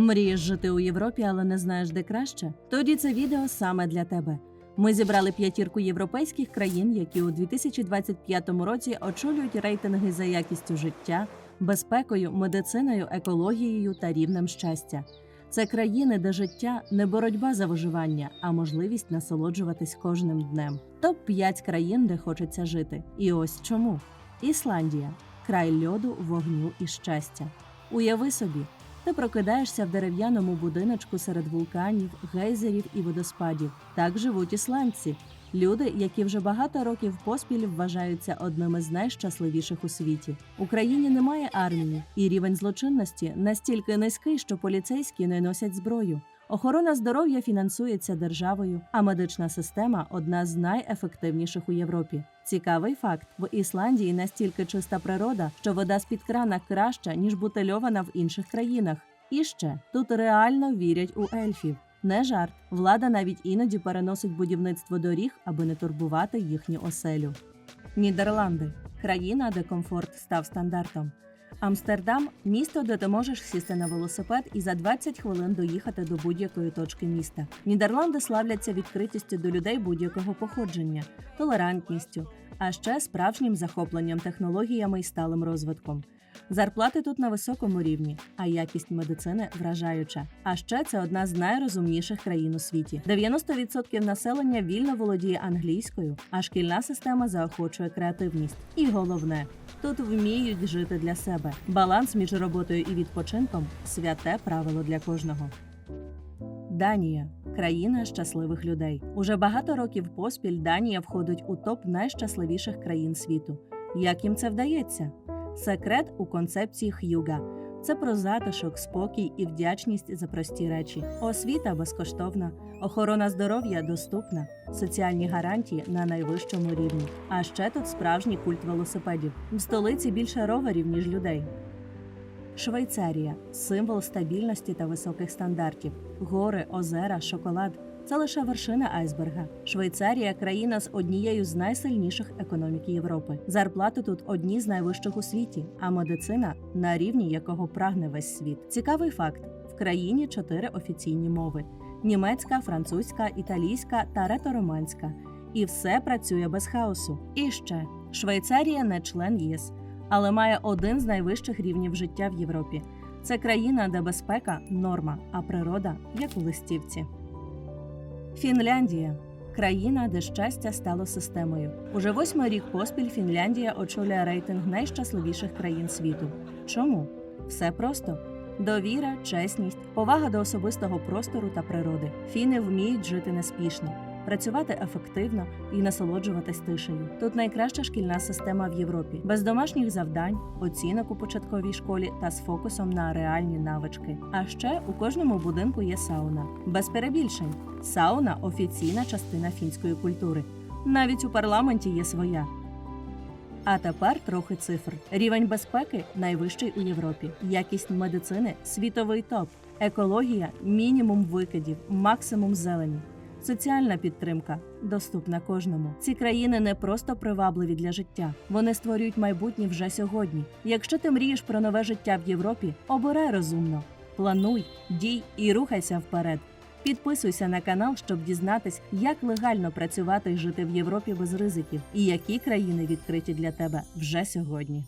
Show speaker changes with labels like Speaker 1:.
Speaker 1: Мрієш жити у Європі, але не знаєш де краще? Тоді це відео саме для тебе. Ми зібрали п'ятірку європейських країн, які у 2025 році очолюють рейтинги за якістю життя, безпекою, медициною, екологією та рівнем щастя. Це країни, де життя не боротьба за виживання, а можливість насолоджуватись кожним днем. Топ 5 країн, де хочеться жити. І ось чому: Ісландія край льоду, вогню і щастя. Уяви собі, ти прокидаєшся в дерев'яному будиночку серед вулканів, гейзерів і водоспадів. Так живуть ісландці. Люди, які вже багато років поспіль вважаються одними з найщасливіших у світі. В Україні немає армії, і рівень злочинності настільки низький, що поліцейські не носять зброю. Охорона здоров'я фінансується державою, а медична система одна з найефективніших у Європі. Цікавий факт: в Ісландії настільки чиста природа, що вода з під крана краща ніж бутильована в інших країнах. І ще тут реально вірять у ельфів. Не жарт, влада навіть іноді переносить будівництво доріг, аби не турбувати їхню оселю. Нідерланди країна, де комфорт став стандартом. Амстердам місто, де ти можеш сісти на велосипед і за 20 хвилин доїхати до будь-якої точки міста. Нідерланди славляться відкритістю до людей будь-якого походження, толерантністю, а ще справжнім захопленням технологіями і сталим розвитком. Зарплати тут на високому рівні, а якість медицини вражаюча. А ще це одна з найрозумніших країн у світі. 90% населення вільно володіє англійською, а шкільна система заохочує креативність. І головне, тут вміють жити для себе. Баланс між роботою і відпочинком святе правило для кожного. Данія країна щасливих людей. Уже багато років поспіль Данія входить у топ найщасливіших країн світу. Як їм це вдається? Секрет у концепції Х'юга. Це про затишок, спокій і вдячність за прості речі. Освіта безкоштовна, охорона здоров'я доступна, соціальні гарантії на найвищому рівні. А ще тут справжній культ велосипедів. В столиці більше роверів, ніж людей. Швейцарія символ стабільності та високих стандартів. Гори, озера, шоколад це лише вершина айсберга. Швейцарія країна з однією з найсильніших економік Європи. Зарплати тут одні з найвищих у світі, а медицина на рівні якого прагне весь світ. Цікавий факт: в країні чотири офіційні мови: німецька, французька, італійська та ретороманська. І все працює без хаосу. І ще Швейцарія не член ЄС, але має один з найвищих рівнів життя в Європі. Це країна, де безпека норма, а природа як у листівці. Фінляндія країна, де щастя стало системою. Уже восьмий рік поспіль Фінляндія очолює рейтинг найщасливіших країн світу. Чому? Все просто. Довіра, чесність, повага до особистого простору та природи. Фіни вміють жити неспішно, працювати ефективно і насолоджуватись тишею. Тут найкраща шкільна система в Європі, без домашніх завдань, оцінок у початковій школі та з фокусом на реальні навички. А ще у кожному будинку є сауна. Без перебільшень. Сауна офіційна частина фінської культури. Навіть у парламенті є своя. А тепер трохи цифр. Рівень безпеки найвищий у Європі. Якість медицини світовий топ. Екологія мінімум викидів, максимум зелені. Соціальна підтримка доступна кожному. Ці країни не просто привабливі для життя, вони створюють майбутнє вже сьогодні. Якщо ти мрієш про нове життя в Європі, обирай розумно, плануй, дій і рухайся вперед. Підписуйся на канал, щоб дізнатись, як легально працювати і жити в Європі без ризиків, і які країни відкриті для тебе вже сьогодні.